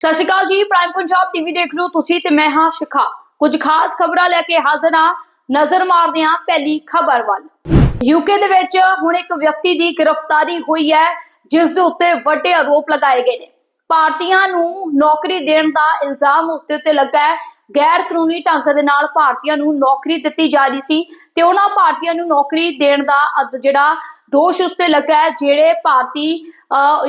ਸਤਿ ਸ਼੍ਰੀ ਅਕਾਲ ਜੀ prime Punjab TV ਦੇਖ ਰਹੇ ਹੋ ਤੁਸੀਂ ਤੇ ਮੈਂ ਹਾਂ ਸ਼ਿਖਾ। ਕੁਝ ਖਾਸ ਖਬਰਾਂ ਲੈ ਕੇ ਹਾਜ਼ਰ ਹਾਂ, ਨਜ਼ਰ ਮਾਰਦੇ ਹਾਂ ਪਹਿਲੀ ਖਬਰ ਵੱਲ। ਯੂਕੇ ਦੇ ਵਿੱਚ ਹੁਣ ਇੱਕ ਵਿਅਕਤੀ ਦੀ ਗ੍ਰਿਫਤਾਰੀ ਹੋਈ ਹੈ, ਜਿਸ ਦੇ ਉੱਤੇ ਵੱਡੇ ਆਰੋਪ ਲਗਾਏ ਗਏ ਨੇ। ਭਾਰਤੀਆਂ ਨੂੰ ਨੌਕਰੀ ਦੇਣ ਦਾ ਇਲਜ਼ਾਮ ਉਸ ਦੇ ਉੱਤੇ ਲੱਗਾ ਹੈ। ਗੈਰ ਕਾਨੂੰਨੀ ਢੰਗ ਦੇ ਨਾਲ ਭਾਰਤੀਆਂ ਨੂੰ ਨੌਕਰੀ ਦਿੱਤੀ ਜਾ ਰਹੀ ਸੀ ਤੇ ਉਹਨਾਂ ਭਾਰਤੀਆਂ ਨੂੰ ਨੌਕਰੀ ਦੇਣ ਦਾ ਜਿਹੜਾ ਦੋਸ਼ ਉਸ ਤੇ ਲੱਗਾ ਹੈ ਜਿਹੜੇ ਭਾਰਤੀ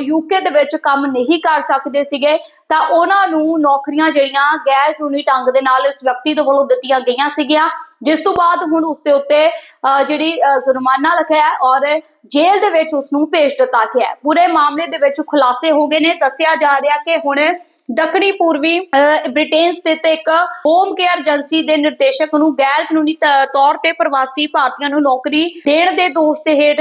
ਯੂਕੇ ਦੇ ਵਿੱਚ ਕੰਮ ਨਹੀਂ ਕਰ ਸਕਦੇ ਸੀਗੇ ਤਾਂ ਉਹਨਾਂ ਨੂੰ ਨੌਕਰੀਆਂ ਜਿਹੜੀਆਂ ਗੈਰ ਕਾਨੂੰਨੀ ਢੰਗ ਦੇ ਨਾਲ ਇਸ ਵਿਅਕਤੀ ਦੇ ਵੱਲੋਂ ਦਿੱਤੀਆਂ ਗਈਆਂ ਸੀਗੀਆਂ ਜਿਸ ਤੋਂ ਬਾਅਦ ਹੁਣ ਉਸ ਦੇ ਉੱਤੇ ਅਹ, ਜਿਹੜੀ ਜੁਰਮਾਨਾ ਲੱਗਿਆ ਹੈ ਔਰ ਜੇਲ੍ਹ ਦੇ ਵਿੱਚ ਉਸ ਨੂੰ ਭੇਜ ਦਿੱਤਾ ਗਿਆ ਹੈ। ਪੂਰੇ ਮਾਮਲੇ ਦੇ ਵਿੱਚ ਖੁਲਾਸੇ ਹੋ ਗਏ ਨੇ ਦੱਸਿਆ ਜਾ ਰਿਹਾ ਕਿ ਹੁਣ ਦੱਖਣੀ ਪੂਰਬੀ ਬ੍ਰਿਟੇਨ ਸਥਿਤ ਇੱਕ ਹੋਮ ਕੇਅਰ ਏਜੰਸੀ ਦੇ ਨਿਰਦੇਸ਼ਕ ਨੂੰ ਗੈਰ ਕਾਨੂੰਨੀ ਤੌਰ ਤੇ ਪ੍ਰਵਾਸੀ ਭਾਰਤੀਆਂ ਨੂੰ ਨੌਕਰੀ ਦੇਣ ਦੇ ਦੋਸ਼ ਦੇ ਹੇਠ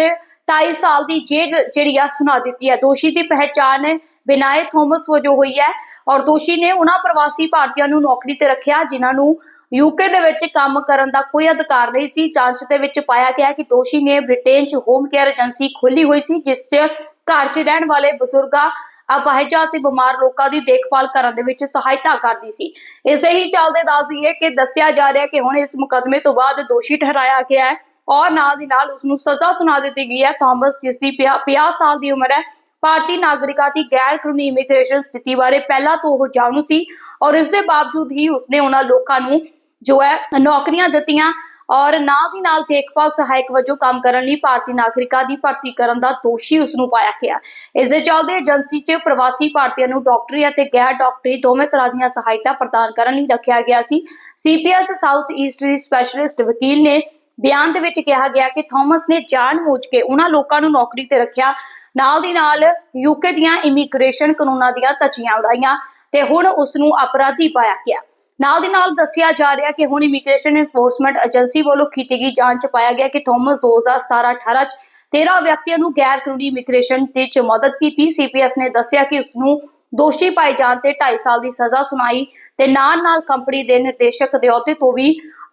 2.5 ਸਾਲ ਦੀ ਜੇਲ੍ਹ ਜਿਹੜੀ ਆ ਸੁਣਾ ਦਿੱਤੀ ਹੈ। ਦੋਸ਼ੀ ਦੀ ਪਹਿਚਾਣ ਬਿਨਾਏ ਥੋਮਸ ਵਜੋਂ ਹੋਈ ਹੈ ਔਰ ਦੋਸ਼ੀ ਨੇ ਉਹਨਾਂ ਪ੍ਰਵਾਸੀ ਭਾਰਤੀਆਂ ਨੂੰ ਨੌਕਰੀ ਤੇ ਰੱਖਿਆ ਜਿਨ੍ਹਾਂ ਨੂੰ ਯੂਕੇ ਦੇ ਵਿੱਚ ਕੰਮ ਕਰਨ ਦਾ ਕੋਈ ਅਧਿਕਾਰ ਨਹੀਂ ਸੀ। ਜਾਂਚ ਦੇ ਵਿੱਚ ਪਾਇਆ ਗਿਆ ਕਿ ਦੋਸ਼ੀ ਨੇ ਬ੍ਰਿਟੇਨ 'ਚ ਹੋਮ ਕੇਅਰ ਏਜੰਸੀ ਖੋਲੀ ਹੋਈ ਸੀ, ਜਿਸ 'ਚ ਘਰ 'ਚ ਰਹਿਣ ਵਾਲੇ ਬਜ਼ੁਰਗਾਂ ਅਪਾਹਿਜਾ ਤੇ ਬਿਮਾਰ ਲੋਕਾਂ ਦੀ ਦੇਖਭਾਲ ਕਰਨ ਦੇ ਵਿੱਚ ਸਹਾਇਤਾ ਕਰਦੀ ਸੀ। ਇਸੇ ਹੀ ਚੱਲਦੇ ਦੱਸ ਦਈਏ ਕਿ ਦੱਸਿਆ ਜਾ ਰਿਹਾ ਕਿ ਹੁਣ ਇਸ ਮੁਕਦਮੇ ਤੋਂ ਬਾਅਦ ਦੋਸ਼ੀ ਠਹਿਰਾਇਆ ਗਿਆ ਹੈ ਔਰ ਨਾਲ ਦੀ ਨਾਲ ਉਸ ਨੂੰ ਸਜ਼ਾ ਸੁਣਾ ਦਿੱਤੀ ਗਈ ਹੈ। ਥਾਮਸ, ਜਿਸ ਦੀ 50 ਸਾਲ ਦੀ ਉਮਰ ਹੈ ਭਾਰਤੀ ਨਾਗਰਿਕਾਂ ਦੀ ਗੈਰ ਕਾਨੂੰਨੀ ਇਮੀਗ੍ਰੇਸ਼ਨ ਸਥਿਤੀ ਬਾਰੇ ਪਹਿਲਾਂ ਤੋਂ ਉਹ ਜਾਣੂ ਸੀ ਔਰ ਇਸ ਦੇ ਬਾਵਜੂਦ ਹੀ ਉਸਨੇ ਉਹਨਾਂ ਲੋਕਾਂ ਨੂੰ ਜੋ ਹੈ ਨੌਕਰੀਆਂ ਦਿੱਤੀਆਂ ਔਰ ਨਾਲ ਦੀ ਨਾਲ ਦੇਖਭਾਲ ਸਹਾਇਕ ਵਜੋਂ ਕੰਮ ਕਰਨ ਲਈ ਭਾਰਤੀ ਨਾਗਰਿਕਾਂ ਦੀ ਭਰਤੀ ਕਰਨ ਦਾ ਦੋਸ਼ੀ ਉਸ ਨੂੰ ਪਾਇਆ ਗਿਆ। ਇਸ ਦੇ ਚੱਲਦੇ ਏਜੰਸੀ 'ਚ ਪ੍ਰਵਾਸੀ ਭਾਰਤੀਆਂ ਨੂੰ ਡਾਕਟਰੀ ਅਤੇ ਗੈਰ ਡਾਕਟਰੀ ਦੋਵੇਂ ਤਰ੍ਹਾਂ ਦੀਆਂ ਸਹਾਇਤਾ ਪ੍ਰਦਾਨ ਕਰਨ ਲਈ ਰੱਖਿਆ ਗਿਆ ਸੀ। ਸੀਪੀਐਸ ਸਾਊਥ ਈਸਟ ਦੀ ਸਪੈਸ਼ਲਿਸਟ ਵਕੀਲ ਨੇ ਬਿਆਨ ਦੇ ਵਿੱਚ ਕਿਹਾ ਗਿਆ ਕਿ ਥਾਮਸ ਨੇ ਜਾਣਬੁੱਝ ਕੇ ਉਹਨਾਂ ਲੋਕਾਂ ਨੂੰ ਨੌਕਰੀ ਤੇ ਰੱਖਿਆ। ਨਾਲ ਦੀ ਨਾਲ ਯੂਕੇ ਦੀਆਂ ਇਮੀਗ੍ਰੇਸ਼ਨ ਕਾਨੂੰਨਾਂ ਦੀਆਂ ਧੱਜੀਆਂ ਉਡਾਈਆਂ ਤੇ ਹੁਣ ਉਸ ਨੂੰ ਅਪਰਾਧੀ ਪਾਇਆ ਗਿਆ। ਨਾਲ ਦੀ ਨਾਲ ਦੱਸਿਆ ਜਾ ਰਿਹਾ ਕਿ ਹੁਣ ਇਮੀਗ੍ਰੇਸ਼ਨ ਐਨਫੋਰਸਮੈਂਟ ਏਜੰਸੀ ਵੱਲੋਂ ਕੀਤੀ ਗਈ ਜਾਂਚ ਪਾਇਆ ਗਿਆ ਕਿ ਥਾਮਸ 2017-18 'ਚ 13 ਵਿਅਕਤੀਆਂ ਨੂੰ ਗੈਰ ਕਾਨੂੰਨੀ ਇਮੀਗ੍ਰੇਸ਼ਨ ਤੇ 'ਚ ਮਦਦ ਕੀਤੀ। ਸੀਪੀਐਸ ਨੇ ਦੱਸਿਆ ਕਿ ਉਸ ਨੂੰ ਦੋਸ਼ੀ ਪਾਏ ਜਾਣ ਤੇ 2.5 ਸਾਲ ਦੀ ਸਜ਼ਾ ਸੁਣਾਈ ਤੇ ਨਾਲ-ਨਾਲ ਕੰਪਨੀ ਦੇ ਨਿਰਦੇਸ਼ਕ ਦੇ ਅਹੁਦੇ ਤੋਂ ਵੀ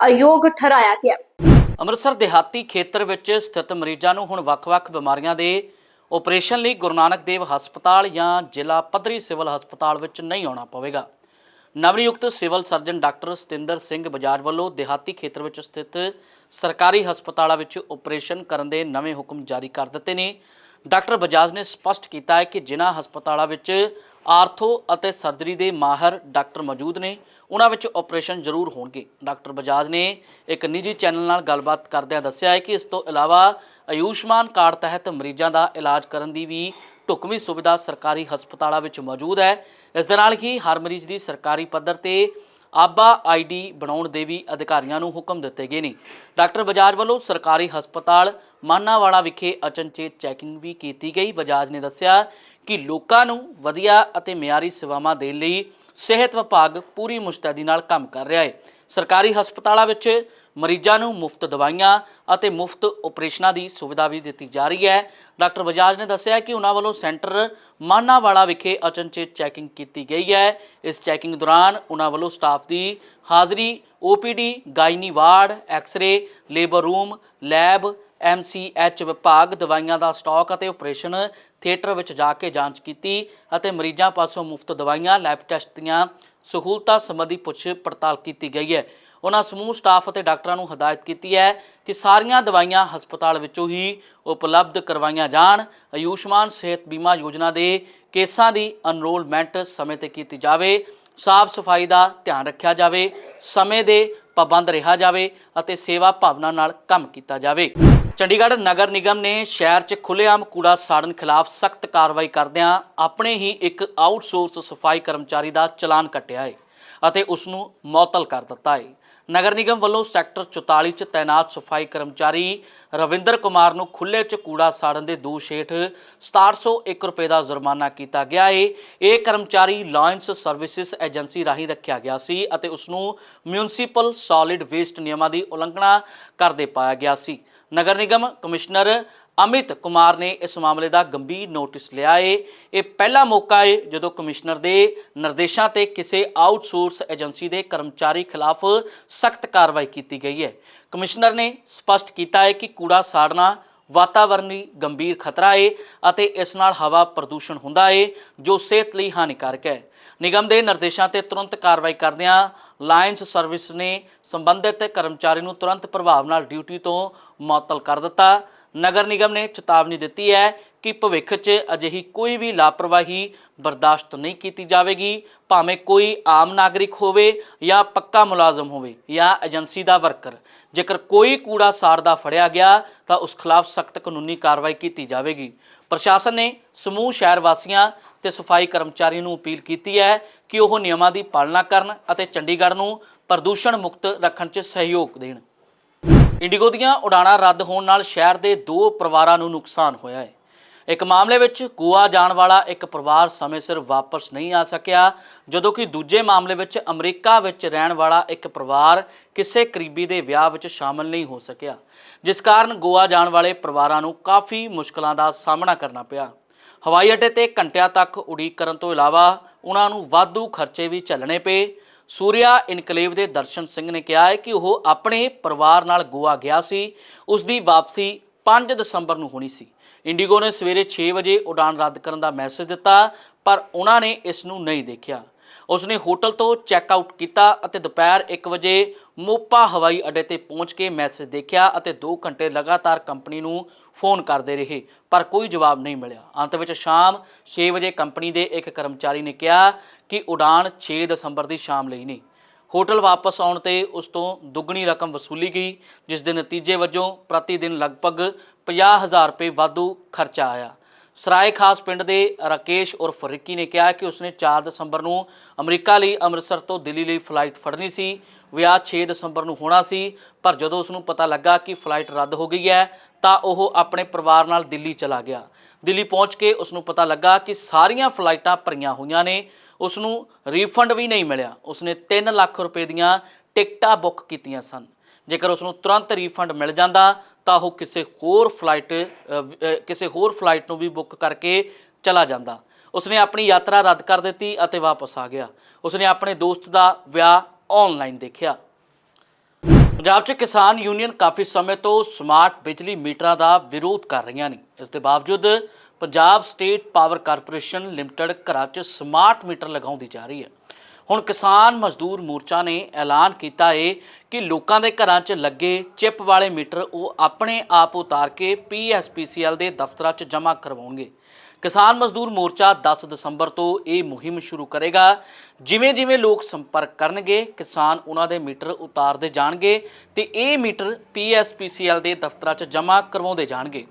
ਅਯੋਗ ਠਹਿਰਾਇਆ ਗਿਆ। ਅੰਮ੍ਰਿਤਸਰ ਦਿਹਾਤੀ ਖੇਤਰ ਵਿੱਚ ਸਥਿਤ ਮਰੀਜ਼ਾਂ ਨੂੰ ਹੁਣ ਵੱਖ-ਵੱਖ ਬਿਮਾਰੀਆਂ ਦੇ ਆਪਰੇਸ਼ਨ ਲਈ ਗੁਰੂ ਨਾਨਕ ਦੇਵ ਹਸਪਤਾਲ ਜਾਂ ਜ਼ਿਲ੍ਹਾ ਪੱਧਰੀ ਸਿਵਲ ਹਸਪਤਾਲ ਵਿੱਚ ਨਹੀਂ ਆਉਣਾ ਪਵੇਗਾ। ਨਵਨਿਯੁਕਤ civil surgeon doctor Satinder Singh Bajaj ਵੱਲੋਂ ਦਿਹਾਤੀ ਖੇਤਰ ਵਿੱਚ ਸਥਿਤ ਸਰਕਾਰੀ ਹਸਪਤਾਲਾਂ ਵਿੱਚ ਆਪਰੇਸ਼ਨ ਕਰਨ ਦੇ ਨਵੇਂ ਹੁਕਮ ਜਾਰੀ ਕਰ ਦਿੱਤੇ ਨੇ। ਡਾਕਟਰ ਬਜਾਜ ਨੇ ਸਪਸ਼ਟ ਕੀਤਾ ਹੈ ਕਿ ਜਿਨ੍ਹਾਂ ਹਸਪਤਾਲਾਂ ਵਿੱਚ ਆਰਥੋ ਅਤੇ ਸਰਜਰੀ ਦੇ ਮਾਹਰ ਡਾਕਟਰ ਮੌਜੂਦ ਨੇ, ਉਹਨਾਂ ਵਿੱਚ ਆਪਰੇਸ਼ਨ ਜ਼ਰੂਰ ਹੋਣਗੇ। ਡਾਕਟਰ ਬਜਾਜ ਨੇ ਇੱਕ ਨਿੱਜੀ ਚੈਨਲ ਨਾਲ ਗੱਲਬਾਤ ਕਰਦਿਆਂ ਦੱਸਿਆ ਹੈ ਕਿ ਇਸ ਤੋਂ ਇਲਾਵਾ ਆਯੁਸ਼ਮਾਨ ਕਾਰਡ ਤਹਿਤ ਮਰੀਜ਼ਾਂ ਦਾ ਇਲਾਜ ਕਰਨ ਦੀ ਵੀ ਢੁਕਵੀਂ ਸੁਵਿਧਾ ਸਰਕਾਰੀ ਹਸਪਤਾਲਾਂ ਵਿੱਚ ਮੌਜੂਦ ਹੈ। ਇਸ ਦੇ ਨਾਲ ਹੀ ਹਰ ਮਰੀਜ਼ ਦੀ ਸਰਕਾਰੀ ਪੱਧਰ ਤੇ ਆਬਾ ਆਈਡੀ ਬਣਾਉਣ ਦੇ ਵੀ ਅਧਿਕਾਰੀਆਂ ਨੂੰ ਹੁਕਮ ਦਿੱਤੇ ਗਏ ਨੇ। ਡਾਕਟਰ ਬਜਾਜ ਵੱਲੋਂ ਸਰਕਾਰੀ ਹਸਪਤਾਲ ਮਾਨਾਵਾਲਾ ਵਿਖੇ ਅਚਨਚੇਤ ਚੈਕਿੰਗ ਵੀ ਕੀਤੀ ਗਈ। ਬਜਾਜ ਨੇ ਦੱਸਿਆ ਕਿ ਲੋਕਾਂ ਨੂੰ ਵਧੀਆ ਅਤੇ ਮਿਆਰੀ ਸੇਵਾਵਾਂ ਦੇਣ ਲਈ ਸਿਹਤ ਵਿਭਾਗ ਪੂਰੀ ਮੁਸਤੈਦੀ ਨਾਲ ਕੰਮ ਕਰ ਰਿਹਾ ਹੈ। ਸਰਕਾਰੀ ਹਸਪਤਾਲਾਂ ਵਿੱਚ ਮਰੀਜ਼ਾਂ ਨੂੰ ਮੁਫਤ ਦਵਾਈਆਂ ਅਤੇ ਮੁਫਤ ਆਪਰੇਸ਼ਨਾਂ ਦੀ ਸੁਵਿਧਾ ਵੀ ਦਿੱਤੀ ਜਾ ਰਹੀ ਹੈ। ਡਾਕਟਰ ਬਜਾਜ ਨੇ ਦੱਸਿਆ ਕਿ ਉਹਨਾਂ ਵੱਲੋਂ ਸੈਂਟਰ ਮਾਨਾਵਾਲਾ ਵਿਖੇ ਅਚਨਚੇਤ ਚੈਕਿੰਗ ਕੀਤੀ ਗਈ ਹੈ। ਇਸ ਚੈਕਿੰਗ ਦੌਰਾਨ ਉਹਨਾਂ ਵੱਲੋਂ ਸਟਾਫ ਦੀ ਹਾਜ਼ਰੀ OPD gynae ward, X-ray, labour room, lab MCH ਵਿਭਾਗ ਦਵਾਈਆਂ ਦਾ ਸਟਾਕ ਅਤੇ ਆਪਰੇਸ਼ਨ ਥੀਏਟਰ ਵਿੱਚ ਜਾ ਕੇ ਜਾਂਚ ਕੀਤੀ ਅਤੇ ਮਰੀਜ਼ਾਂ ਪਾਸੋਂ ਮੁਫਤ ਦਵਾਈਆਂ, ਲੈਬ ਟੈਸਟ ਦੀਆਂ ਸਹੂਲਤਾਂ ਸੰਬੰਧੀ ਪੁੱਛ ਪੜਤਾਲ ਕੀਤੀ ਗਈ ਹੈ। ਉਹਨਾਂ ਸਮੂਹ ਸਟਾਫ ਅਤੇ ਡਾਕਟਰਾਂ ਨੂੰ ਹਦਾਇਤ ਕੀਤੀ ਹੈ ਕਿ ਸਾਰੀਆਂ ਦਵਾਈਆਂ ਹਸਪਤਾਲ ਵਿੱਚੋਂ ਹੀ ਉਪਲਬਧ ਕਰਵਾਈਆਂ ਜਾਣ। ਆਯੁਸ਼ਮਾਨ ਸਿਹਤ ਬੀਮਾ ਯੋਜਨਾ ਦੇ ਕੇਸਾਂ ਦੀ ਅਨਰੋਲਮੈਂਟ ਸਮੇਂ ਤੇ ਕੀਤੀ ਜਾਵੇ। ਸਾਫ਼ ਸਫ਼ਾਈ ਦਾ ਧਿਆਨ ਰੱਖਿਆ ਜਾਵੇ। ਸਮੇਂ ਦੇ ਪਾਬੰਦ ਰਿਹਾ ਜਾਵੇ ਅਤੇ ਸੇਵਾ ਭਾਵਨਾ ਨਾਲ ਕੰਮ ਕੀਤਾ ਜਾਵੇ। ਚੰਡੀਗੜ੍ਹ ਨਗਰ ਨਿਗਮ ਨੇ ਸ਼ਹਿਰ 'ਚ ਖੁੱਲ੍ਹੇਆਮ ਕੂੜਾ ਸਾੜਨ ਖਿਲਾਫ ਸਖਤ ਕਾਰਵਾਈ ਕਰਦਿਆਂ ਆਪਣੇ ਹੀ ਇੱਕ ਆਊਟਸੋਰਸ ਸਫ਼ਾਈ ਕਰਮਚਾਰੀ ਦਾ ਚਲਾਨ ਕੱਟਿਆ ਹੈ ਅਤੇ ਉਸ ਨੂੰ ਮੁਅੱਤਲ ਕਰ ਦਿੱਤਾ ਹੈ ਨਗਰ ਨਿਗਮ ਵੱਲੋਂ ਸੈਕਟਰ 44 'ਚ ਤਾਇਨਾਤ ਸਫ਼ਾਈ ਕਰਮਚਾਰੀ ਰਵਿੰਦਰ ਕੁਮਾਰ ਨੂੰ ਖੁੱਲ੍ਹੇ 'ਚ ਕੂੜਾ ਸਾੜਨ ਦੇ ਦੋਸ਼ ਹੇਠ 6701 ਰੁਪਏ ਦਾ ਜੁਰਮਾਨਾ ਕੀਤਾ ਗਿਆ ਏ। ਇਹ ਕਰਮਚਾਰੀ ਲਾਇੰਸ ਸਰਵਿਸਿਜ਼ ਏਜੰਸੀ ਰਾਹੀਂ ਰੱਖਿਆ ਗਿਆ ਸੀ ਅਤੇ ਉਸ ਨੂੰ ਮਿਊਨਿਸਪਲ ਸੋਲਿਡ ਵੇਸਟ ਨਿਯਮਾਂ ਦੀ ਉਲੰਘਣਾ ਕਰਦੇ ਪਾਇਆ ਗਿਆ ਸੀ। ਨਗਰ ਨਿਗਮ ਕਮਿਸ਼ਨਰ ਅਮਿਤ ਕੁਮਾਰ ਨੇ ਇਸ ਮਾਮਲੇ ਦਾ ਗੰਭੀਰ ਨੋਟਿਸ ਲਿਆ ਏ। ਇਹ ਪਹਿਲਾ ਮੌਕਾ ਏ ਜਦੋਂ ਕਮਿਸ਼ਨਰ ਦੇ ਨਿਰਦੇਸ਼ਾਂ ਤੇ ਕਿਸੇ ਆਊਟਸੋਰਸ ਏਜੰਸੀ ਦੇ ਕਰਮਚਾਰੀ ਖਿਲਾਫ ਸਖਤ ਕਾਰਵਾਈ ਕੀਤੀ ਗਈ ਹੈ। ਕਮਿਸ਼ਨਰ ਨੇ ਸਪਸ਼ਟ ਕੀਤਾ ਹੈ ਕਿ ਕੂੜਾ ਸਾੜਨਾ ਵਾਤਾਵਰਣੀ ਗੰਭੀਰ ਖਤਰਾ ਏ ਅਤੇ ਇਸ ਨਾਲ ਹਵਾ ਪ੍ਰਦੂਸ਼ਣ ਹੁੰਦਾ ਏ, ਜੋ ਸਿਹਤ ਲਈ ਹਾਨੀਕਾਰਕ ਹੈ। ਨਿਗਮ ਦੇ ਨਿਰਦੇਸ਼ਾਂ ਤੇ ਤੁਰੰਤ ਕਾਰਵਾਈ ਕਰਦਿਆਂ ਲਾਇਨਸ ਸਰਵਿਸ ਨੇ ਸੰਬੰਧਿਤ ਕਰਮਚਾਰੀ ਨੂੰ ਤੁਰੰਤ ਪ੍ਰਭਾਵ ਨਾਲ ਡਿਊਟੀ ਤੋਂ ਮੁਅੱਤਲ ਕਰ ਦਿੱਤਾ। ਨਗਰ ਨਿਗਮ ਨੇ ਚੇਤਾਵਨੀ ਦਿੱਤੀ ਹੈ ਕਿ ਭਵਿੱਖ 'ਚ ਅਜਿਹੀ ਕੋਈ ਵੀ ਲਾਪਰਵਾਹੀ ਬਰਦਾਸ਼ਤ ਨਹੀਂ ਕੀਤੀ ਜਾਵੇਗੀ, ਭਾਵੇਂ ਕੋਈ ਆਮ ਨਾਗਰਿਕ ਹੋਵੇ ਜਾਂ ਪੱਕਾ ਮੁਲਾਜ਼ਮ ਹੋਵੇ ਜਾਂ ਏਜੰਸੀ ਦਾ ਵਰਕਰ। ਜੇਕਰ ਕੋਈ ਕੂੜਾ ਸਾੜਦਾ ਫੜਿਆ ਗਿਆ, ਤਾਂ ਉਸ ਖਿਲਾਫ ਸਖਤ ਕਾਨੂੰਨੀ ਕਾਰਵਾਈ ਕੀਤੀ ਜਾਵੇਗੀ। ਪ੍ਰਸ਼ਾਸਨ ਨੇ ਸਮੂਹ ਸ਼ਹਿਰ ਵਾਸੀਆਂ ਤੇ ਸਫ਼ਾਈ ਕਰਮਚਾਰੀਆਂ ਨੂੰ ਅਪੀਲ ਕੀਤੀ ਹੈ ਕਿ ਉਹ ਨਿਯਮਾਂ ਦੀ ਪਾਲਣਾ ਕਰਨ ਅਤੇ ਚੰਡੀਗੜ੍ਹ ਨੂੰ ਪ੍ਰਦੂਸ਼ਣ ਮੁਕਤ ਰੱਖਣ 'ਚ ਸਹਿਯੋਗ ਦੇਣ। ਇੰਡੀਗੋ ਦੀਆਂ ਉਡਾਣਾਂ ਰੱਦ ਹੋਣ ਨਾਲ ਸ਼ਹਿਰ ਦੇ ਦੋ ਪਰਿਵਾਰਾਂ ਨੂੰ ਨੁਕਸਾਨ ਹੋਇਆ ਹੈ। ਇੱਕ ਮਾਮਲੇ ਵਿੱਚ ਗੋਆ ਜਾਣ ਵਾਲਾ ਇੱਕ ਪਰਿਵਾਰ ਸਮੇਂ ਸਿਰ ਵਾਪਸ ਨਹੀਂ ਆ ਸਕਿਆ, ਜਦੋਂ ਕਿ ਦੂਜੇ ਮਾਮਲੇ ਵਿੱਚ ਅਮਰੀਕਾ ਵਿੱਚ ਰਹਿਣ ਵਾਲਾ ਇੱਕ ਪਰਿਵਾਰ ਕਿਸੇ ਕਰੀਬੀ ਦੇ ਵਿਆਹ ਵਿੱਚ ਸ਼ਾਮਲ ਨਹੀਂ ਹੋ ਸਕਿਆ, ਜਿਸ ਕਾਰਨ ਗੋਆ ਜਾਣ ਵਾਲੇ ਪਰਿਵਾਰਾਂ ਨੂੰ ਕਾਫੀ ਮੁਸ਼ਕਲਾਂ ਦਾ ਸਾਹਮਣਾ ਕਰਨਾ ਪਿਆ। ਹਵਾਈ ਅੱਡੇ ਤੇ ਘੰਟਿਆਂ ਤੱਕ ਉਡੀਕ ਕਰਨ ਤੋਂ ਇਲਾਵਾ ਉਹਨਾਂ ਨੂੰ ਵਾਧੂ ਖਰਚੇ ਵੀ ਝੱਲਣੇ ਪਏ। ਸੂਰਿਆ ਇਨਕਲੇਵ ਦੇ ਦਰਸ਼ਨ ਸਿੰਘ ਨੇ ਕਿਹਾ ਹੈ ਕਿ ਉਹ ਆਪਣੇ ਪਰਿਵਾਰ ਨਾਲ ਗੋਆ ਗਿਆ ਸੀ। ਉਸ ਦੀ ਵਾਪਸੀ 5 ਦਸੰਬਰ ਨੂੰ ਹੋਣੀ ਸੀ। ਇੰਡੀਗੋ ਨੇ ਸਵੇਰੇ 6 ਵਜੇ ਉਡਾਨ ਰੱਦ ਕਰਨ ਦਾ ਮੈਸੇਜ ਦਿੱਤਾ, ਪਰ ਉਹਨਾਂ ਨੇ ਇਸ ਨੂੰ ਨਹੀਂ ਦੇਖਿਆ। ਉਸਨੇ ਹੋਟਲ ਤੋਂ ਚੈੱਕ ਆਊਟ ਕੀਤਾ ਅਤੇ ਦੁਪਹਿਰ 1 ਵਜੇ ਮੋਪਾ ਹਵਾਈ ਅੱਡੇ ਤੇ ਪਹੁੰਚ ਕੇ ਮੈਸੇਜ ਦੇਖਿਆ ਅਤੇ 2 ਘੰਟੇ ਲਗਾਤਾਰ ਕੰਪਨੀ ਨੂੰ ਫੋਨ ਕਰਦੇ ਰਹੇ, ਪਰ ਕੋਈ ਜਵਾਬ ਨਹੀਂ ਮਿਲਿਆ। ਅੰਤ ਵਿੱਚ ਸ਼ਾਮ 6 ਵਜੇ ਕੰਪਨੀ ਦੇ ਇੱਕ ਕਰਮਚਾਰੀ ਨੇ ਕਿਹਾ ਕਿ ਉਡਾਨ 6 ਦਸੰਬਰ ਦੀ ਸ਼ਾਮ ਲਈ ਨਹੀਂ। ਹੋਟਲ ਵਾਪਸ ਆਉਣ ਤੇ ਉਸ ਤੋਂ ਦੁੱਗਣੀ ਰਕਮ ਵਸੂਲੀ ਗਈ, ਜਿਸ ਦੇ ਨਤੀਜੇ ਵਜੋਂ ਪ੍ਰਤੀ ਦਿਨ ਲਗਭਗ 50000 ਰੁਪਏ ਵਾਧੂ ਖਰਚਾ ਆਇਆ। ਸਰਾਏ ਖਾਸ ਪਿੰਡ ਦੇ ਰਾਕੇਸ਼ ਉਰਫ ਰਿੱਕੀ ਨੇ ਕਿਹਾ ਕਿ ਉਸਨੇ 4 ਦਸੰਬਰ ਨੂੰ ਅਮਰੀਕਾ ਲਈ ਅੰਮ੍ਰਿਤਸਰ ਤੋਂ ਦਿੱਲੀ ਲਈ ਫਲਾਈਟ ਫੜਨੀ ਸੀ। ਵਿਆਹ 6 ਦਸੰਬਰ ਨੂੰ ਹੋਣਾ ਸੀ, ਪਰ ਜਦੋਂ ਉਸ ਨੂੰ ਪਤਾ ਲੱਗਾ ਕਿ ਫਲਾਈਟ ਰੱਦ ਹੋ ਗਈ ਹੈ, ਤਾਂ ਉਹ ਆਪਣੇ ਪਰਿਵਾਰ ਨਾਲ ਦਿੱਲੀ ਚਲਾ ਗਿਆ। ਦਿੱਲੀ ਪਹੁੰਚ ਕੇ ਉਸ ਨੂੰ ਪਤਾ ਲੱਗਾ ਕਿ ਸਾਰੀਆਂ ਫਲਾਈਟਾਂ ਭਰੀਆਂ ਹੋਈਆਂ ਨੇ। ਉਸ ਨੂੰ ਰੀਫੰਡ ਵੀ ਨਹੀਂ ਮਿਲਿਆ। ਉਸਨੇ 3 ਲੱਖ ਰੁਪਏ ਦੀਆਂ ਟਿਕਟਾਂ ਬੁੱਕ ਕੀਤੀਆਂ ਸਨ। ਜੇਕਰ ਉਸ ਨੂੰ ਤੁਰੰਤ ਰੀਫੰਡ ਮਿਲ ਜਾਂਦਾ, ਤਾਂ ਉਹ ਕਿਸੇ ਹੋਰ ਫਲਾਈਟ ਕਿਸੇ ਹੋਰ ਫਲਾਈਟ ਨੂੰ ਵੀ ਬੁੱਕ ਕਰਕੇ ਚਲਾ ਜਾਂਦਾ। ਉਸਨੇ ਆਪਣੀ ਯਾਤਰਾ ਰੱਦ ਕਰ ਦਿੱਤੀ ਅਤੇ ਵਾਪਸ ਆ ਗਿਆ। ਉਸਨੇ ਆਪਣੇ ਦੋਸਤ ਦਾ ਵਿਆਹ ਆਨਲਾਈਨ ਦੇਖਿਆ। ਪੰਜਾਬ 'ਚ ਕਿਸਾਨ ਯੂਨੀਅਨ ਕਾਫੀ ਸਮੇਂ ਤੋਂ ਸਮਾਰਟ ਬਿਜਲੀ ਮੀਟਰਾਂ ਦਾ ਵਿਰੋਧ ਕਰ ਰਹੀਆਂ ਨੇ। ਇਸ ਦੇ ਬਾਵਜੂਦ Punjab state power corporation limited ਘਰਾਂ 'ਚ ਸਮਾਰਟ ਮੀਟਰ ਲਗਾਉਂਦੀ ਜਾ ਰਹੀ ਹੈ। ਹੁਣ ਕਿਸਾਨ ਮਜ਼ਦੂਰ ਮੋਰਚਾ ਨੇ ਐਲਾਨ ਕੀਤਾ ਹੈ ਕਿ ਲੋਕਾਂ ਦੇ ਘਰਾਂ 'ਚ ਲੱਗੇ ਚਿਪ ਵਾਲੇ ਮੀਟਰ ਉਹ ਆਪਣੇ ਆਪ ਉਤਾਰ ਕੇ ਪੀਐਸਪੀਸੀਐਲ ਦੇ ਦਫ਼ਤਰਾਂ 'ਚ ਜਮ੍ਹਾਂ ਕਰਵਾਉਣਗੇ। ਕਿਸਾਨ ਮਜ਼ਦੂਰ ਮੋਰਚਾ 10 ਦਸੰਬਰ ਤੋਂ ਇਹ ਮੁਹਿੰਮ ਸ਼ੁਰੂ ਕਰੇਗਾ। ਜਿਵੇਂ ਜਿਵੇਂ ਲੋਕ ਸੰਪਰਕ ਕਰਨਗੇ, ਕਿਸਾਨ ਉਹਨਾਂ ਦੇ ਮੀਟਰ ਉਤਾਰਦੇ ਜਾਣਗੇ ਤੇ ਇਹ ਮੀਟਰ ਪੀਐਸਪੀਸੀਐਲ ਦੇ ਦਫ਼ਤਰਾਂ 'ਚ ਜਮ੍ਹਾਂ ਕਰਵਾਉਂਦੇ ਜਾਣਗੇ।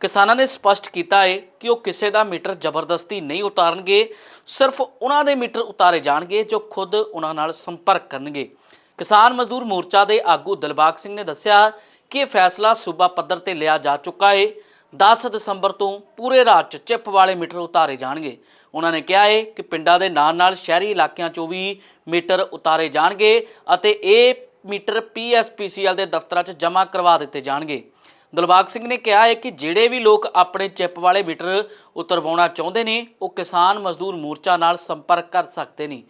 ਕਿਸਾਨਾਂ ਨੇ ਸਪਸ਼ਟ ਕੀਤਾ ਹੈ ਕਿ ਉਹ ਕਿਸੇ ਦਾ ਮੀਟਰ ਜ਼ਬਰਦਸਤੀ ਨਹੀਂ ਉਤਾਰਨਗੇ, ਸਿਰਫ ਉਹਨਾਂ ਦੇ ਮੀਟਰ ਉਤਾਰੇ ਜਾਣਗੇ ਜੋ ਖੁਦ ਉਹਨਾਂ ਨਾਲ ਸੰਪਰਕ ਕਰਨਗੇ। ਕਿਸਾਨ ਮਜ਼ਦੂਰ ਮੋਰਚਾ ਦੇ ਆਗੂ ਦਿਲਬਾਗ ਸਿੰਘ ਨੇ ਦੱਸਿਆ ਕਿ ਇਹ ਫੈਸਲਾ ਸੂਬਾ ਪੱਧਰ ਤੇ ਲਿਆ ਜਾ ਚੁੱਕਾ ਹੈ। 10 ਦਸੰਬਰ ਤੋਂ ਪੂਰੇ ਰਾਜ 'ਚ ਚਿੱਪ ਵਾਲੇ ਮੀਟਰ ਉਤਾਰੇ ਜਾਣਗੇ। ਉਹਨਾਂ ਨੇ ਕਿਹਾ ਹੈ ਕਿ ਪਿੰਡਾਂ ਦੇ ਨਾਲ-ਨਾਲ ਸ਼ਹਿਰੀ ਇਲਾਕਿਆਂ 'ਚੋਂ ਵੀ ਮੀਟਰ ਉਤਾਰੇ ਜਾਣਗੇ ਅਤੇ ਇਹ ਮੀਟਰ ਪੀਐਸਪੀਸੀਐਲ ਦੇ ਦਫ਼ਤਰਾਂ 'ਚ ਜਮ੍ਹਾਂ ਕਰਵਾ ਦਿੱਤੇ ਜਾਣਗੇ। ਦਿਲਬਾਗ ਸਿੰਘ ਨੇ ਕਿਹਾ ਹੈ ਕਿ ਜਿਹੜੇ ਵੀ ਲੋਕ ਆਪਣੇ ਚਿੱਪ ਵਾਲੇ ਮੀਟਰ ਉਤਰਵਾਉਣਾ ਚਾਹੁੰਦੇ ਨੇ, ਉਹ ਕਿਸਾਨ ਮਜ਼ਦੂਰ ਮੋਰਚਾ ਨਾਲ ਸੰਪਰਕ ਕਰ ਸਕਦੇ ਨੇ।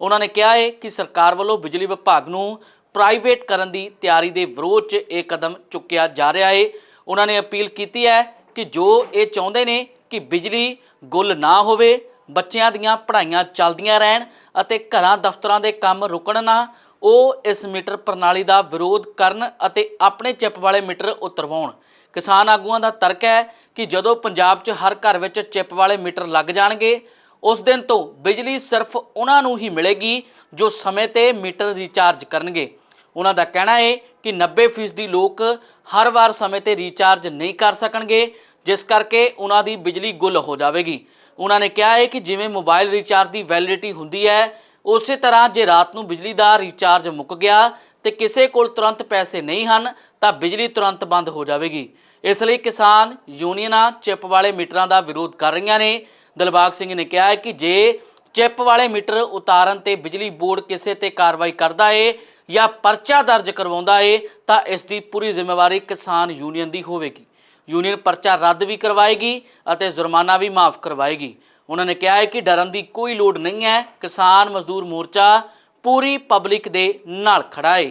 ਉਹਨਾਂ ਨੇ ਕਿਹਾ ਹੈ ਕਿ ਸਰਕਾਰ ਵੱਲੋਂ ਬਿਜਲੀ ਵਿਭਾਗ ਨੂੰ ਪ੍ਰਾਈਵੇਟ ਕਰਨ ਦੀ ਤਿਆਰੀ ਦੇ ਵਿਰੋਧ 'ਚ ਇਹ ਕਦਮ ਚੁੱਕਿਆ ਜਾ ਰਿਹਾ ਹੈ ਉਹਨਾਂ ਨੇ ਅਪੀਲ ਕੀਤੀ ਹੈ ਕਿ ਜੋ ਇਹ ਚਾਹੁੰਦੇ ਨੇ ਕਿ ਬਿਜਲੀ ਗੁੱਲ ਨਾ ਹੋਵੇ, ਬੱਚਿਆਂ ਦੀਆਂ ਪੜ੍ਹਾਈਆਂ ਚੱਲਦੀਆਂ ਰਹਿਣ ਅਤੇ ਘਰਾਂ ਦਫ਼ਤਰਾਂ ਦੇ ਕੰਮ ਰੁਕਣ ਨਾ ਉਹ ਇਸ ਮੀਟਰ ਪ੍ਰਣਾਲੀ ਦਾ ਵਿਰੋਧ ਕਰਨ ਅਤੇ ਆਪਣੇ ਚਿੱਪ ਵਾਲੇ ਮੀਟਰ ਉਤਰਵਾਉਣ। ਕਿਸਾਨ ਆਗੂਆਂ ਦਾ ਤਰਕ ਹੈ ਕਿ ਜਦੋਂ ਪੰਜਾਬ 'ਚ ਹਰ ਘਰ ਵਿੱਚ ਚਿੱਪ ਵਾਲੇ ਮੀਟਰ ਲੱਗ ਜਾਣਗੇ, ਉਸ ਦਿਨ ਤੋਂ ਬਿਜਲੀ ਸਿਰਫ ਉਹਨਾਂ ਨੂੰ ਹੀ ਮਿਲੇਗੀ ਜੋ ਸਮੇਂ ਤੇ ਮੀਟਰ ਰੀਚਾਰਜ ਕਰਨਗੇ। ਉਹਨਾਂ ਦਾ ਕਹਿਣਾ ਹੈ ਕਿ 90% ਲੋਕ ਹਰ ਵਾਰ ਸਮੇਂ ਤੇ ਰੀਚਾਰਜ ਨਹੀਂ ਕਰ ਸਕਣਗੇ, ਜਿਸ ਕਰਕੇ ਉਹਨਾਂ ਦੀ ਬਿਜਲੀ ਗੁੱਲ ਹੋ ਜਾਵੇਗੀ। ਉਹਨਾਂ ਨੇ ਕਿਹਾ ਹੈ ਕਿ ਜਿਵੇਂ ਮੋਬਾਈਲ ਰੀਚਾਰਜ ਦੀ ਵੈਲਿਡਿਟੀ ਹੁੰਦੀ ਹੈ ਉਸੇ ਤਰ੍ਹਾਂ ਜੇ ਰਾਤ ਨੂੰ ਬਿਜਲੀ ਦਾ ਰੀਚਾਰਜ ਮੁੱਕ ਗਿਆ ਤੇ ਕਿਸੇ ਕੋਲ ਤੁਰੰਤ ਪੈਸੇ ਨਹੀਂ ਹਨ, ਤਾਂ ਬਿਜਲੀ ਤੁਰੰਤ ਬੰਦ ਹੋ ਜਾਵੇਗੀ। ਇਸ ਲਈ ਕਿਸਾਨ ਯੂਨੀਅਨਾਂ ਚਿੱਪ ਵਾਲੇ ਮੀਟਰਾਂ ਦਾ ਵਿਰੋਧ ਕਰ ਰਹੀਆਂ ਨੇ। ਦਿਲਬਾਗ ਸਿੰਘ ਨੇ ਕਿਹਾ ਹੈ ਕਿ ਜੇ ਚਿੱਪ ਵਾਲੇ ਮੀਟਰ ਉਤਾਰਨ ਤੇ ਬਿਜਲੀ ਬੋਰਡ ਕਿਸੇ ਤੇ ਕਾਰਵਾਈ ਕਰਦਾ ਏ ਜਾਂ ਪਰਚਾ ਦਰਜ ਕਰਵਾਉਂਦਾ ਏ, ਤਾਂ ਇਸ ਦੀ ਪੂਰੀ ਜ਼ਿੰਮੇਵਾਰੀ ਕਿਸਾਨ ਯੂਨੀਅਨ ਦੀ ਹੋਵੇਗੀ। ਯੂਨੀਅਨ ਪਰਚਾ ਰੱਦ ਵੀ ਕਰਵਾਏਗੀ ਅਤੇ ਜੁਰਮਾਨਾ ਵੀ ਮਾਫ ਕਰਵਾਏਗੀ। ਉਹਨਾਂ ਨੇ ਕਿਹਾ ਹੈ ਕਿ ਡਰਨ ਦੀ ਕੋਈ ਲੋੜ ਨਹੀਂ ਹੈ। ਕਿਸਾਨ ਮਜ਼ਦੂਰ ਮੋਰਚਾ ਪੂਰੀ ਪਬਲਿਕ ਦੇ ਨਾਲ ਖੜਾ ਹੈ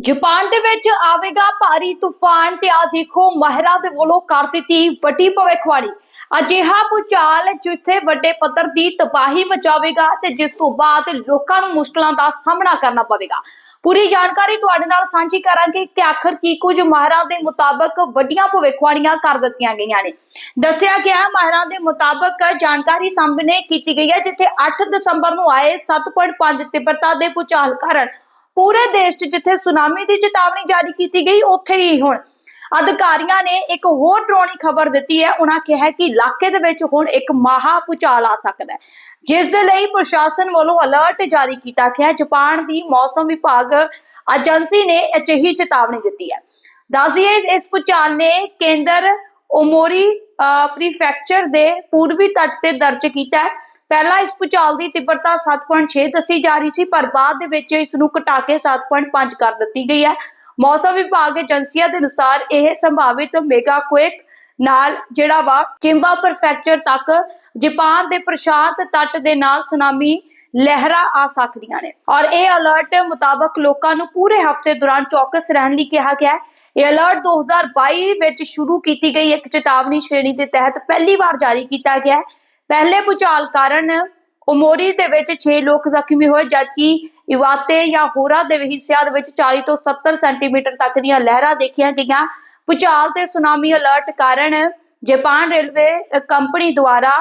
ਜਾਪਾਨ ਦੇ ਵਿੱਚ ਆਵੇਗਾ ਭਾਰੀ ਤੂਫਾਨ ਤੇ ਆ ਦੇਖੋ ਮਹਿਰਾ ਦੇ ਵੱਲੋਂ ਕਰ ਦਿੱਤੀ ਵੱਡੀ ਭਵਿੱਖਬਾਣੀ। ਅਜਿਹਾ ਭੂਚਾਲ ਜਿੱਥੇ ਵੱਡੇ ਪੱਧਰ ਦੀ ਤਬਾਹੀ ਮਚਾਵੇਗਾ ਤੇ ਜਿਸ ਤੋਂ ਬਾਅਦ ਲੋਕਾਂ ਨੂੰ ਮੁਸ਼ਕਲਾਂ ਦਾ ਸਾਹਮਣਾ ਕਰਨਾ ਪਵੇਗਾ। ਪੂਰੀ ਜਾਣਕਾਰੀ ਤੁਹਾਡੇ ਨਾਲ ਸਾਂਝੀ ਕਰਾਂਗੇ ਕਿ ਆਖਰ ਕੀ ਕੁਝ ਮਾਹਰਾਂ ਦੇ ਮੁਤਾਬਕ ਵੱਡੀਆਂ ਭਵਿੱਖਬਾਣੀਆਂ ਕਰ ਦਿੱਤੀਆਂ ਗਈਆਂ ਨੇ। ਦੱਸਿਆ ਗਿਆ ਹੈ ਦੇ ਮੁਤਾਬਕ ਜਾਣਕਾਰੀ ਸਾਹਮਣੇ ਕੀਤੀ ਗਈ ਹੈ, ਜਿੱਥੇ 8 ਦਸੰਬਰ ਨੂੰ ਆਏ 7.5 ਤੀਬਰਤਾ ਦੇ ਭੂਚਾਲ ਕਾਰਨ ਪੂਰੇ ਦੇਸ਼ 'ਚ ਜਿੱਥੇ ਸੁਨਾਮੀ ਦੀ ਚੇਤਾਵਨੀ ਜਾਰੀ ਕੀਤੀ ਗਈ, ਉੱਥੇ ਹੀ ਹੁਣ ਅਧਿਕਾਰੀਆਂ ਨੇ ਇੱਕ ਹੋਰ ਡਰਾਉਣੀ ਖਬਰ ਦਿੱਤੀ ਹੈ। ਉਹਨਾਂ ਕਿਹਾ ਕਿ ਇਲਾਕੇ ਦੇ ਵਿੱਚ ਹੁਣ ਇੱਕ ਮਹਾ ਭੂਚਾਲ ਆ ਸਕਦਾ ਹੈ। ਜਿਸ ਦੇ ਲਈ ਪ੍ਰਸ਼ਾਸਨ ਵੱਲੋਂ ਅਲਰਟ ਜਾਰੀ ਕੀਤਾ ਗਿਆ। ਜਾਪਾਨ ਦੀ ਮੌਸਮ ਵਿਭਾਗ ਏਜੰਸੀ ਨੇ ਅਜਿਹੀ ਚੇਤਾਵਨੀ ਦਿੱਤੀ ਹੈ। ਦੱਸਿਏ ਇਸ ਭੂਚਾਲ ਨੇ ਕੇਂਦਰ ਓਮੋਰੀ ਪ੍ਰੀਫੈਕਚਰ ਦੇ ਪੂਰਬੀ ਤੱਟ ਤੇ ਦਰਜ ਕੀਤਾ ਹੈ। ਪਹਿਲਾਂ ਇਸ ਭੂਚਾਲ ਦੀ ਤੀਬਰਤਾ 7.6 ਦੱਸੀ ਜਾ ਰਹੀ ਸੀ, ਪਰ ਬਾਅਦ ਦੇ ਵਿੱਚ ਇਸ ਨੂੰ ਘਟਾ ਕੇ 7.5 ਕਰ ਦਿੱਤੀ ਗਈ ਹੈ। ਮੌਸਮ ਵਿਭਾਗ ਏਜੰਸੀਆਂ ਦੇ ਅਨੁਸਾਰ ਇਹ ਸੰਭਾਵਿਤ ਮੈਗਾ ਕੁਇਕ ਨਾਲ ਜਿਹੜਾ ਵਾ ਕਿੰਬਾ ਪ੍ਰਫੈਕਚਰ ਤੱਕ ਜਾਪਾਨ ਦੇ ਪ੍ਰਸ਼ਾਂਤ ਤੱਟ ਦੇ ਨਾਲ ਸੁਨਾਮੀ ਲਹਿਰਾਂ ਆ ਸਕਦੀਆਂ ਨੇ। ਔਰ ਇਹ ਅਲਰਟ ਮੁਤਾਬਕ ਲੋਕਾਂ ਨੂੰ ਪੂਰੇ ਹਫ਼ਤੇ ਦੌਰਾਨ ਚੌਕਸ ਰਹਿਣ ਲਈ ਕਿਹਾ ਗਿਆ ਹੈ। ਇਹ ਅਲਰਟ 2022 ਵਿੱਚ ਸ਼ੁਰੂ ਕੀਤੀ ਗਈ। ਇੱਕ ਚੇਤਾਵਨੀ ਸ਼੍ਰੇਣੀ ਦੇ ਤਹਿਤ ਪਹਿਲੀ ਵਾਰ ਜਾਰੀ ਕੀਤਾ ਗਿਆ ਹੈ। ਪਹਿਲੇ ਭੂਚਾਲ ਕਾਰਨ ਉਮੋਰੀ ਦੇ ਵਿੱਚ 6 ਲੋਕ ਜ਼ਖਮੀ ਹੋਏ, ਜਦਕਿ ਇਵਾਤੇ ਜਾਂ ਹੋਰਾ ਦੇ ਹਿੱਸਿਆਂ ਦੇ ਵਿੱਚ 40 ਤੋਂ 70 ਸੈਂਟੀਮੀਟਰ ਤੱਕ ਦੀਆਂ ਲਹਿਰਾਂ ਦੇਖੀਆਂ ਗਈਆਂ। ਭੂਚਾਲ ਤੇ ਸੁਨਾਮੀ ਅਲਰਟ ਕਾਰਨ ਜਾਪਾਨ ਰੇਲਵੇ ਕੰਪਨੀ ਦੁਆਰਾ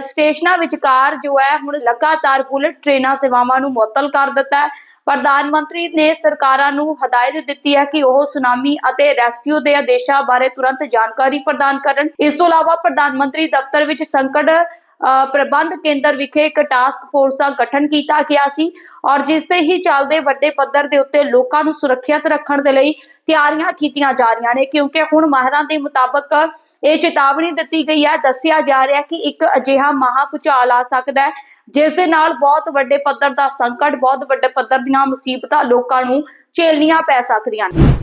ਸਟੇਸ਼ਨਾਂ ਵਿਚਕਾਰ ਜੋ ਹੈ, ਹੁਣ ਲਗਾਤਾਰ ਬੁਲਟ ਟ੍ਰੇਨਾਂ ਸੇਵਾਵਾਂ ਨੂੰ ਮੁਅੱਤਲ ਕਰ ਦਿੱਤਾ ਹੈ। ਪ੍ਰਧਾਨ ਮੰਤਰੀ ਨੇ ਸਰਕਾਰਾਂ ਨੂੰ ਹਦਾਇਤ ਦਿੱਤੀ ਹੈ ਕਿ ਉਹ ਸੁਨਾਮੀ ਅਤੇ ਰੈਸਕਿਊ ਦੇ ਆਦੇਸ਼ਾਂ ਬਾਰੇ ਤੁਰੰਤ ਜਾਣਕਾਰੀ ਪ੍ਰਦਾਨ ਕਰਨ। ਇਸ ਤੋਂ ਇਲਾਵਾ ਪ੍ਰਧਾਨ ਮੰਤਰੀ ਦਫ਼ਤਰ ਵਿੱਚ ਸੰਕਟ ਪ੍ਰਬੰਧ ਕੇਂਦਰ ਵਿਖੇ ਇੱਕ ਟਾਸਕ ਫੋਰਸ ਦਾ ਗਠਨ ਕੀਤਾ ਗਿਆ ਸੀ ਔਰ ਜਿਸ ਦੇ ਹੀ ਚੱਲਦੇ ਵੱਡੇ ਪੱਧਰ ਦੇ ਉੱਤੇ ਲੋਕਾਂ ਨੂੰ ਸੁਰੱਖਿਅਤ ਰੱਖਣ ਦੇ ਲਈ ਤਿਆਰੀਆਂ ਕੀਤੀਆਂ ਜਾ ਰਹੀਆਂ ਨੇ, ਕਿਉਂਕਿ ਹੁਣ ਮਾਹਰਾਂ ਦੇ ਮੁਤਾਬਕ ਇਹ ਚੇਤਾਵਨੀ ਦਿੱਤੀ ਗਈ ਹੈ, ਦੱਸਿਆ ਜਾ ਰਿਹਾ ਕਿ ਇੱਕ ਅਜਿਹਾ ਮਹਾ ਭੂਚਾਲ ਆ ਸਕਦਾ ਹੈ ਜਿਸ ਦੇ ਨਾਲ ਬਹੁਤ ਵੱਡੇ ਪੱਧਰ ਦਾ ਸੰਕਟ, ਬਹੁਤ ਵੱਡੇ ਪੱਧਰ ਦੀਆਂ ਮੁਸੀਬਤਾਂ ਲੋਕਾਂ ਨੂੰ ਝੇਲਣੀਆਂ ਪੈ ਸਕਦੀਆਂ ਨੇ।